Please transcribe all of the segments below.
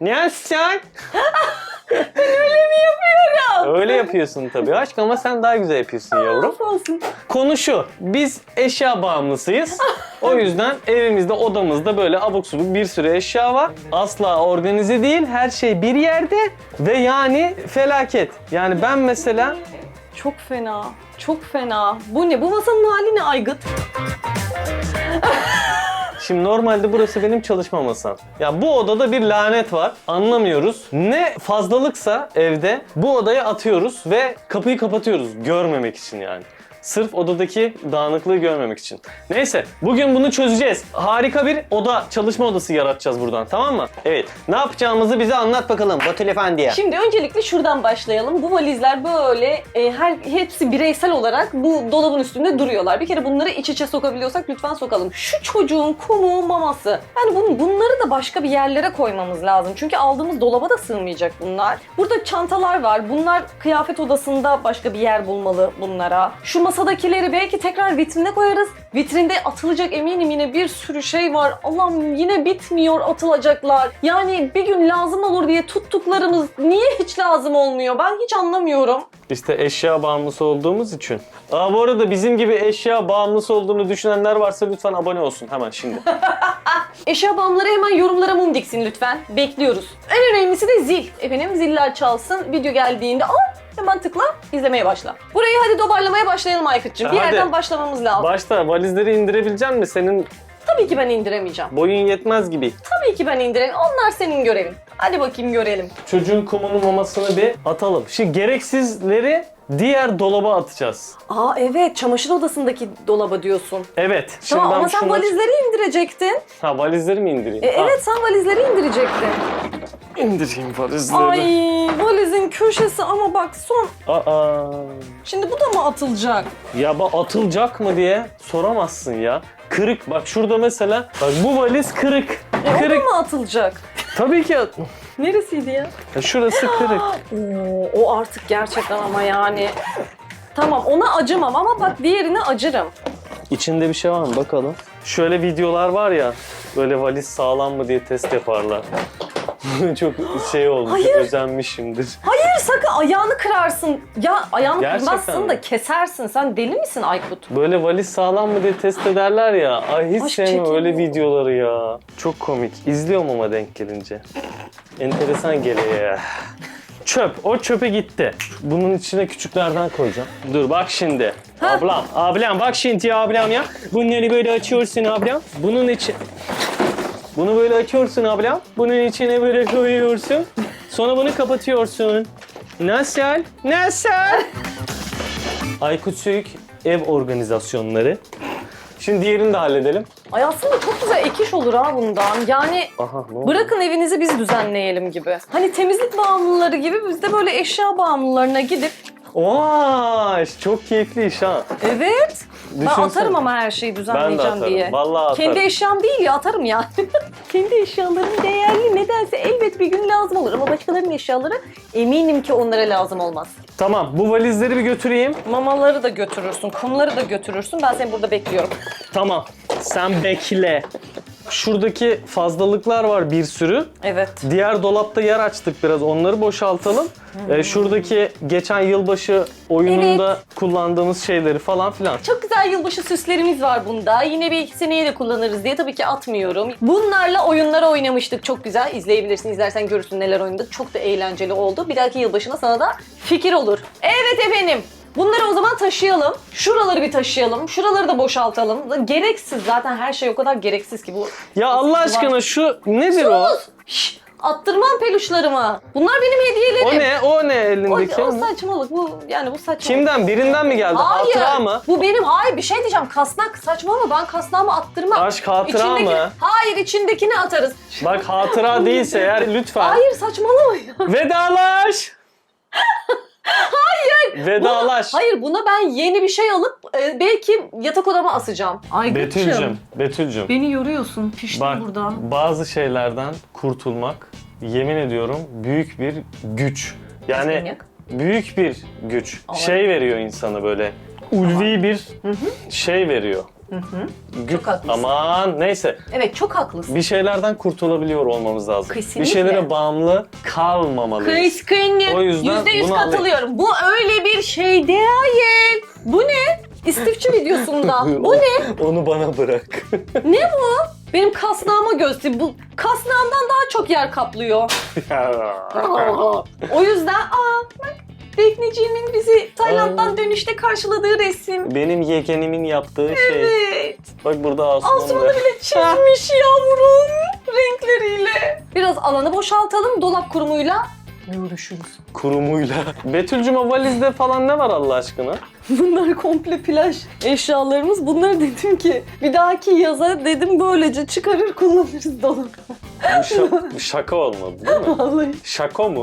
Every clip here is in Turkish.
Ne sen? Öyle mi yapıyorum? Öyle yapıyorsun tabii aşk ama sen daha güzel yapıyorsun yavrum. Olsun. Konu şu. Biz eşya bağımlısıyız. O yüzden evimizde, odamızda böyle abuk subuk bir sürü eşya var. Asla organize değil. Her şey bir yerde ve yani felaket. Yani ben mesela Çok fena. Çok fena. Bu ne? Bu masanın hali ne aygıt? Şimdi normalde burası benim çalışma masam. Ya bu odada bir lanet var. Anlamıyoruz. Ne fazlalıksa evde bu odaya atıyoruz ve kapıyı kapatıyoruz. Görmemek için yani. Sırf odadaki dağınıklığı görmemek için. Neyse bugün bunu çözeceğiz. Harika bir oda, çalışma odası yaratacağız buradan tamam mı? Evet. Ne yapacağımızı bize anlat bakalım Batul Efendi'ye. Şimdi öncelikle şuradan başlayalım. Bu valizler böyle e, her hepsi bireysel olarak bu dolabın üstünde duruyorlar. Bir kere bunları iç içe sokabiliyorsak lütfen sokalım. Şu çocuğun kumu, maması. Yani bun, bunları da başka bir yerlere koymamız lazım. Çünkü aldığımız dolaba da sığmayacak bunlar. Burada çantalar var. Bunlar kıyafet odasında başka bir yer bulmalı bunlara. Şu masadakileri belki tekrar vitrine koyarız. Vitrinde atılacak eminim yine bir sürü şey var. Allah'ım yine bitmiyor atılacaklar. Yani bir gün lazım olur diye tuttuklarımız niye hiç lazım olmuyor? Ben hiç anlamıyorum. İşte eşya bağımlısı olduğumuz için. Aa bu arada bizim gibi eşya bağımlısı olduğunu düşünenler varsa lütfen abone olsun hemen şimdi. Eşya bağımlıları hemen yorumlara mum diksin lütfen. Bekliyoruz. En önemlisi de zil. Efendim ziller çalsın. Video geldiğinde aa hemen tıkla izlemeye başla. Burayı hadi dobarlamaya başlayalım Aykut'cum. Bir Hadi. yerden başlamamız lazım. Başta valizleri indirebilecek misin? Senin Tabii ki ben indiremeyeceğim. boyun yetmez gibi. Tabii ki ben indiremem. Onlar senin görevin. Hadi bakayım görelim. Çocuğun kumunu mamasını bir atalım. Şimdi gereksizleri diğer dolaba atacağız. Aa evet çamaşır odasındaki dolaba diyorsun. Evet. Şimdi Tamam ben ama sen şunu- valizleri indirecektin. Ha valizleri mi indireyim? E, Ha, evet sen valizleri indirecektin. İndireyim valizleri. Ay valizin köşesi ama bak son. Aa. Şimdi bu da mı atılacak? Ya bak atılacak mı diye soramazsın ya. Kırık bak şurada mesela bak bu valiz kırık. E, o da kırık. mı atılacak? Tabii ki. Neresiydi ya? Ya şurası kırık. Oo, o artık gerçekten ama yani. Tamam ona acımam ama bak diğerine acırım. İçinde bir şey var mı bakalım. Şöyle videolar var ya böyle valiz sağlam mı diye test yaparlar. Çok şey olmuş, Hayır. özenmişimdir. Hayır sakın ayağını kırarsın. Ya ayağını Gerçekten kırmazsın mi? da kesersin. Sen deli misin Aykut? Böyle valiz sağlam mı diye test ederler ya. Ay hiç Aşk sevmem öyle videoları ya. Çok komik. İzliyorum ama denk gelince. Enteresan geliyor ya. Çöp. O çöpe gitti. Bunun içine küçüklerden koyacağım. Dur bak şimdi. Ablam. Ablam bak şimdi ya ablam ya. Bunları böyle açıyorsun ablam. Bunun içi... Bunu böyle açıyorsun ablam. Bunun içine böyle koyuyorsun. Sonra bunu kapatıyorsun. Nasıl? Nasıl? Aykut Söyük ev organizasyonları. Şimdi diğerini de halledelim. Ay aslında çok güzel ek iş olur ha bundan. Yani Aha ne oldu? bırakın evinizi biz düzenleyelim gibi. Hani temizlik bağımlıları gibi biz de böyle eşya bağımlılarına gidip Vay çok keyifli iş ha. evet ben atarım ama her şeyi Ben de düzenleyeceğim atarım. diye. Vallahi atarım. Kendi eşyam değil ya atarım yani. Kendi eşyalarım değerli nedense elbet bir gün lazım olur ama başkalarının eşyaları eminim ki onlara lazım olmaz. Tamam bu valizleri bir götüreyim. Mamaları da götürürsün, kumları da götürürsün. Ben seni burada bekliyorum. Tamam sen bekle. Şuradaki fazlalıklar var bir sürü. Evet. Diğer dolapta yer açtık biraz onları boşaltalım. Ee, şuradaki geçen yılbaşı oyununda kullandığımız şeyleri falan filan. Çok güzel yılbaşı süslerimiz var bunda. Yine bir iki seneye de kullanırız diye tabii ki atmıyorum. Bunlarla oyunlar oynamıştık. Çok güzel. İzleyebilirsin. İzlersen görürsün neler oynadık. Çok da eğlenceli oldu. Bir dahaki yılbaşına sana da fikir olur. Evet efendim. Bunları o zaman taşıyalım. Şuraları bir taşıyalım. Şuraları da boşaltalım. Gereksiz zaten her şey o kadar gereksiz ki bu. Ya Allah aşkına şu nedir o? Şşş! Attırmam peluşlarımı. Bunlar benim hediyelerim. O ne? O ne O, elindeki? o saçmalık bu yani bu saçmalık. Kimden? Birinden mi geldi? Hayır. Hatıra mı? Bu benim. Hayır bir şey diyeceğim. Kasnak saçmalama. Ben kasnağımı attırmam. Aşk hatıra İçindeki- mı? Hayır içindekini atarız. Bak hatıra değilse eğer lütfen. Hayır saçmalama ya. Vedalaş! Hayır! Vedalaş. Hayır buna ben yeni bir şey alıp e, belki yatak odama asacağım. Ay Betül'cüm, Betül'cüm. Beni yoruyorsun. Piştim Bak buradan. bazı şeylerden kurtulmak yemin ediyorum büyük bir güç. Yani Manyak. büyük bir güç. Ama- Şey veriyor insana böyle ulvi bir şey veriyor. Gü- Çok haklısın. Aman neyse. Evet çok haklısın. Bir şeylerden kurtulabiliyor olmamız lazım. Kesinlikle. Bir şeylere bağımlı kalmamalıyız. Kıskançlık. O yüzden Yüzde yüz bunu katılıyorum. Bu öyle bir şey değil. Bu ne? İstifçi videosunda. Bu ne? Onu bana bırak. Ne bu? Benim kasnağıma göster. Bu kasnağımdan daha çok yer kaplıyor. o yüzden aa bak Defneciğimin bizi Tayland'dan dönüşte karşıladığı resim. Benim yeğenimin yaptığı şey. Evet. Bak burada Asuman Asuman'ı var. bile çizmiş yavrum renkleriyle. Biraz alanı boşaltalım dolap kurumuyla. Görüşürüz. Kurumuyla. Betül'cüm o valizde falan ne var Allah aşkına? Bunlar komple plaj eşyalarımız. Bunları dedim ki bir dahaki yaza dedim böylece çıkarır kullanırız dolabı. Bu, şa- şaka olmadı değil mi? Vallahi. Şaka mı?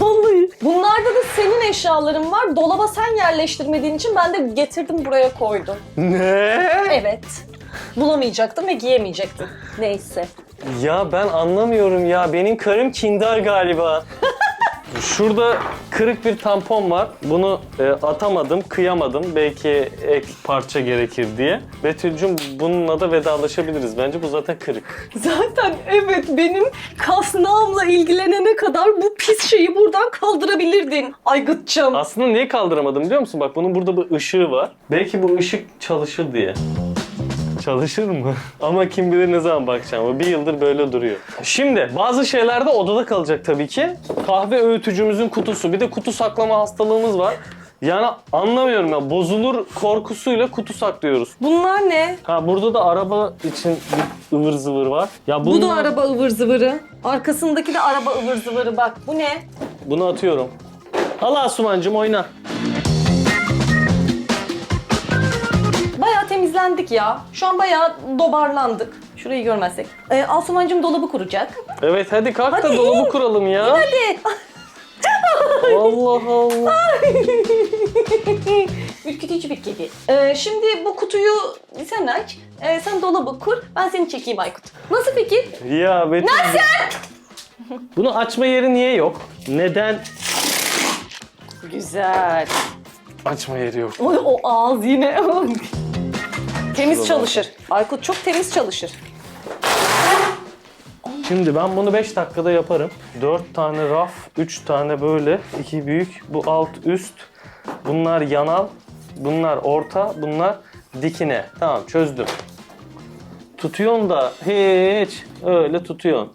Vallahi. Bunlarda da senin eşyaların var. Dolaba sen yerleştirmediğin için ben de getirdim buraya koydum. Ne? Evet. Bulamayacaktım ve giyemeyecektim. Neyse. Ya ben anlamıyorum ya. Benim karım kindar galiba. Şurada kırık bir tampon var. Bunu e, atamadım, kıyamadım. Belki ek parça gerekir diye. Betül'cüm bununla da vedalaşabiliriz. Bence bu zaten kırık. Zaten evet benim kasnağımla ilgilenene kadar bu pis şeyi buradan kaldırabilirdin. Aygıtçım. Aslında niye kaldıramadım biliyor musun? Bak bunun burada bir ışığı var. Belki bu ışık çalışır diye. Çalışır mı? Ama kim bilir ne zaman bakacağım. Bir yıldır böyle duruyor. Şimdi bazı şeyler de odada kalacak tabii ki. Kahve öğütücümüzün kutusu. Bir de kutu saklama hastalığımız var. Yani anlamıyorum ya. Bozulur korkusuyla kutu saklıyoruz. Bunlar ne? Ha burada da araba için bir ıvır zıvır var. Ya Bu da bunlar- araba ıvır zıvırı. Arkasındaki de araba ıvır zıvırı bak. Bu ne? Bunu atıyorum. Al Asumancım oyna. Temizlendik ya. Şu an bayağı dobarlandık. Şurayı görmezsek. Ee, Asumancığım dolabı kuracak. Evet hadi kalk da Hadi. dolabı kuralım ya. Hadi. Allah Allah. Ürkütücü bir kedi. Ee, şimdi bu kutuyu sen aç. Ee, sen dolabı kur. Ben seni çekeyim Aykut. Nasıl fikir? Ya Betül. Bunu açma yeri niye yok? Neden Güzel. açma yeri yok? O, o ağız yine. temiz çalışır. Aykut çok temiz çalışır. Şimdi ben bunu 5 dakikada yaparım. 4 tane raf, 3 tane böyle, 2 büyük, bu alt üst. Bunlar yanal, bunlar orta, bunlar dikine. Tamam çözdüm. Tutuyorsun da hiç öyle tutuyorsun.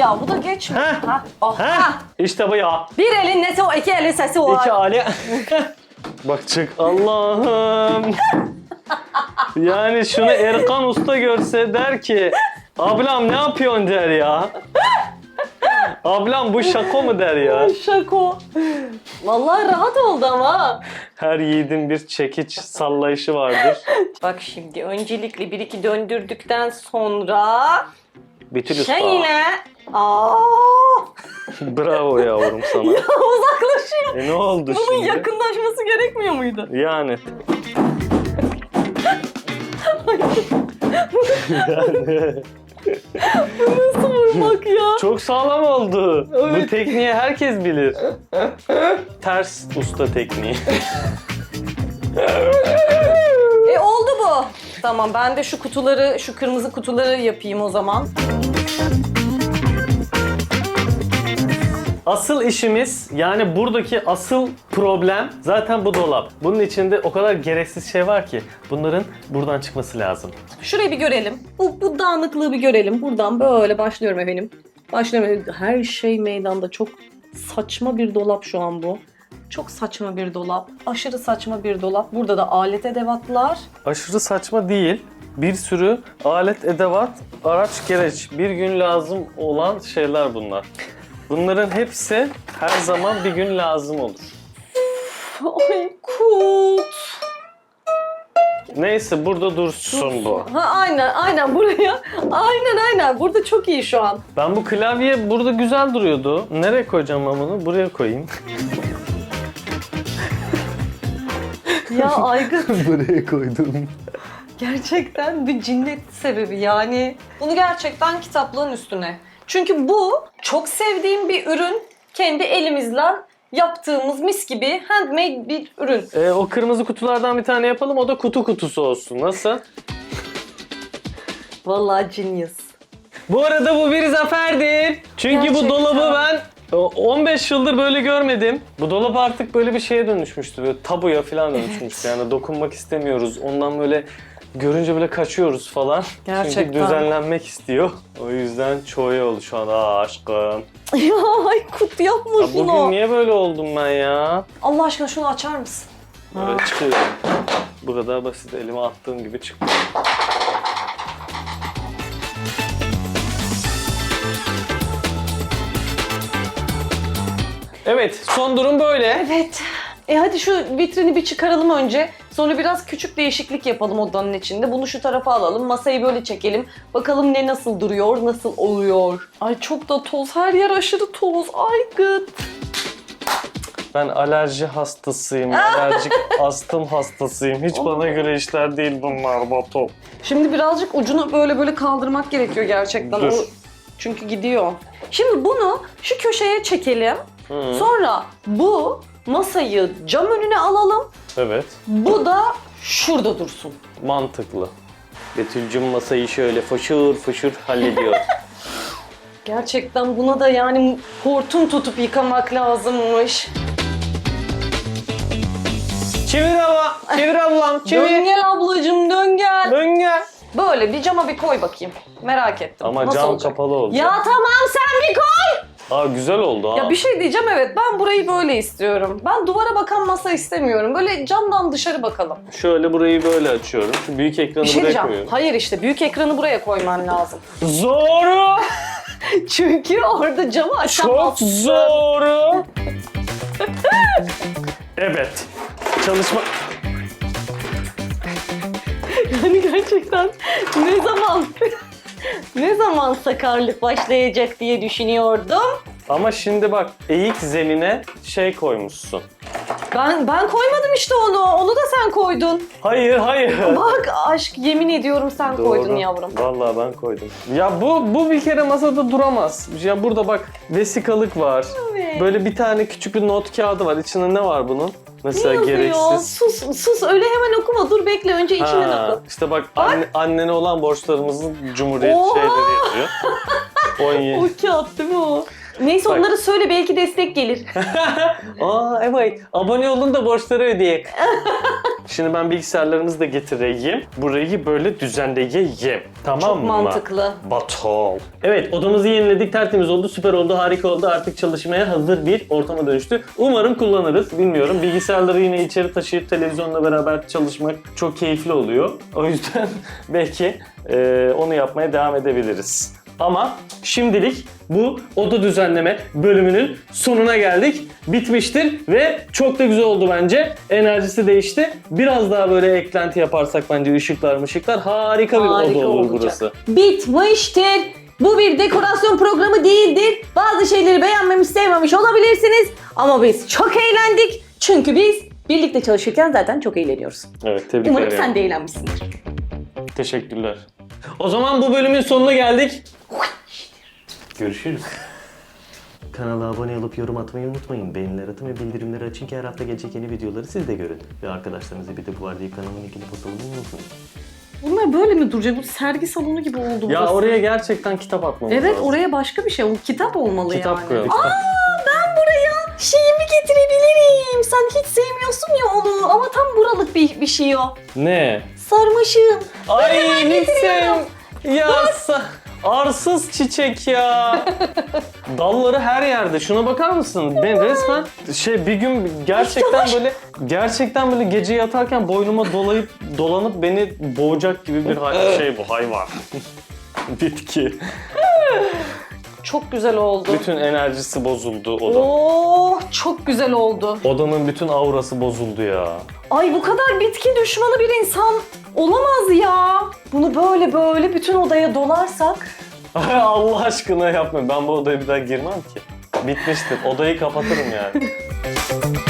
Ya bu da geç mi? Heh. Ha, oh, Heh, ha. işte bu ya. Bir elin nesi o, iki elin sesi var. İki Ali. Bak çık Allah'ım. Yani şunu Erkan Usta görse der ki ablam ne yapıyorsun der ya. Ablam bu şaka mı der ya. Şako. Vallahi rahat oldu ama. Her yiğidin bir çekiç sallayışı vardır. Bak şimdi öncelikle bir iki döndürdükten sonra Betül Usta. şeyle aa Bravo yavrum sana. uzaklaşıyor. E ne oldu Bunun şimdi? yakınlaşması gerekmiyor muydu? Yani. yani. Nasıl vurmak ya? Çok sağlam oldu. Bu Evet. tekniği herkes bilir. Ters usta tekniği. E oldu bu. Tamam ben de şu kutuları, şu kırmızı kutuları yapayım o zaman. Asıl işimiz yani buradaki asıl problem zaten bu dolap. Bunun içinde o kadar gereksiz şey var ki bunların buradan çıkması lazım. Şurayı bir görelim. Bu, bu dağınıklığı bir görelim. Buradan böyle başlıyorum efendim. Başlıyorum. Her şey meydanda. Çok saçma bir dolap şu an bu. Çok saçma bir dolap. Aşırı saçma bir dolap. Burada da alet edevatlar. Aşırı saçma değil. Bir sürü alet, edevat, araç, gereç. Bir gün lazım olan şeyler bunlar. Bunların hepsi her zaman bir gün lazım olur. Ay kut. Neyse burada dursun bu. Ha aynen aynen buraya. Aynen aynen. Burada çok iyi şu an. Ben bu klavye burada güzel duruyordu. Nereye koyacağım ben bunu? Buraya koyayım. Ya Aygın Buraya koydum. gerçekten bir cinnet sebebi yani. Bunu gerçekten kitaplığın üstüne. Çünkü bu çok sevdiğim bir ürün. Kendi elimizle yaptığımız mis gibi handmade bir ürün. Ee, o kırmızı kutulardan bir tane yapalım. O da kutu kutusu olsun. Nasıl? Vallahi genius. Bu arada bu bir zaferdir. Çünkü Gerçekten. bu dolabı ben e, 15 yıldır böyle görmedim. Bu dolap artık böyle bir şeye dönüşmüştü. Böyle tabuya falan dönüşmüştü. Yani dokunmak istemiyoruz. Ondan böyle görünce böyle kaçıyoruz falan. Çünkü Gerçekten. düzenlenmek istiyor. O yüzden çoğu oldu şu an. Aa aşkım. ya ay kut yapma Ya şunu. bugün niye böyle oldum ben ya? Allah aşkına şunu açar mısın? Böyle çıkıyor. Bu kadar basit. Elime attığım gibi çıktı. Evet, son durum böyle. Evet. E hadi şu vitrini bir çıkaralım önce. Sonra biraz küçük değişiklik yapalım odanın içinde. Bunu şu tarafa alalım. Masayı böyle çekelim. Bakalım ne nasıl duruyor, nasıl oluyor. Ay çok da toz. Her yer aşırı toz. Ay gıt. Ben alerji hastasıyım, alerjik astım hastasıyım. Hiç bana göre işler değil bunlar Batu. Şimdi birazcık ucunu böyle böyle kaldırmak gerekiyor gerçekten. Dur. O çünkü gidiyor. Şimdi bunu şu köşeye çekelim. Sonra bu masayı cam önüne alalım. Evet, Bu da şurada dursun. mantıklı. Betül'cüm masayı şöyle fışır fışır hallediyor. Gerçekten buna da yani hortum tutup yıkamak lazımmış. çevir abla, çevir ablam, Dön gel ablacım dön gel. Dön gel. Böyle bir cama bir koy bakayım. Merak ettim. Ama Nasıl cam olacak? kapalı olacak. Ya tamam sen bir koy. Aa güzel oldu ha. Ya bir şey diyeceğim evet ben burayı böyle istiyorum. Ben duvara bakan masa istemiyorum. Böyle camdan dışarı bakalım. Şöyle burayı böyle açıyorum. Şu büyük ekranı Bir şey buraya diyeceğim. koyuyorum. Hayır işte büyük ekranı buraya koyman lazım. Zoru! Çünkü orada camı Çok açamazsın. zoru! evet. Çalışma... Yani gerçekten ne zaman ne zaman sakarlık başlayacak diye düşünüyordum. Ama şimdi bak eğik zemine şey koymuşsun. Ben ben koymadım işte onu. Onu da sen koydun. Hayır hayır. Bak aşk yemin ediyorum sen koydun yavrum. Vallahi ben koydum. Ya bu bu bir kere masada duramaz. Ya burada bak vesikalık var. Evet. Böyle bir tane küçük bir not kağıdı var. İçinde ne var bunun? Mesela Ne gereksiz. Sus sus öyle hemen okuma. Dur bekle önce içinden Ha, oku. işte bak, anne, annene olan borçlarımızın cumhuriyet Oha! şeyleri yazıyor. 17. O kağıt değil mi o? Neyse Bak. onları söyle belki destek gelir. Aa evet. Abone olun da borçları ödeyek. Şimdi ben bilgisayarlarımızı da getireyim. Burayı böyle düzenleyeyim. Tamam Çok mı? mantıklı. Batol. Evet odamızı yeniledik. Tertemiz oldu. Süper oldu. Harika oldu. Artık çalışmaya hazır bir ortama dönüştü. Umarım kullanırız. Bilmiyorum. Bilgisayarları yine içeri taşıyıp televizyonla beraber çalışmak çok keyifli oluyor. O yüzden belki e, onu yapmaya devam edebiliriz. Ama şimdilik bu oda düzenleme bölümünün sonuna geldik. Bitmiştir ve çok da güzel oldu bence. Enerjisi değişti. Biraz daha böyle eklenti yaparsak bence ışıklar mışıklar harika bir Harika oda olur olacak. burası. Bitmiştir. Bu bir dekorasyon programı değildir. Bazı şeyleri beğenmemiş, sevmemiş olabilirsiniz. Ama biz çok eğlendik. Çünkü biz birlikte çalışırken zaten çok eğleniyoruz. Evet tebrik Umarım ederim. sen de eğlenmişsindir. Teşekkürler. O zaman bu bölümün sonuna geldik. Görüşürüz. Kanala abone olup yorum atmayı unutmayın. Beğeniler atın ve bildirimleri açın ki her hafta gelecek yeni videoları siz de görün. Ve arkadaşlarınızı bir de bu arada kanalın linkini postalayı unutmayın. Bunlar böyle mi duracak? Bu sergi salonu gibi oldu Ya burası. oraya gerçekten kitap atmamız Evet lazım. oraya başka bir şey. O kitap olmalı kitap yani. koyalım. Aa ben buraya şeyimi getirebilirim. Sen hiç sevmiyorsun ya onu. Ama tam buralık bir, bir şey o. Ne? Sarmaşığım. Ay getiriyorum. Nixon! Ya sa- arsız çiçek ya. Dalları her yerde. Şuna bakar mısın? Ben resmen şey bir gün gerçekten böyle gerçekten böyle gece yatarken boynuma dolayıp dolanıp beni boğacak gibi bir hay- şey bu hayvan. Bitki. Çok güzel oldu. Bütün enerjisi bozuldu odanın. Oo çok güzel oldu. Odanın bütün aurası bozuldu ya. Ay bu kadar bitki düşmanı bir insan olamaz ya. Bunu böyle böyle bütün odaya dolarsak. Allah aşkına yapma. Ben bu odaya bir daha girmem ki. Bitmiştir. Odayı kapatırım yani.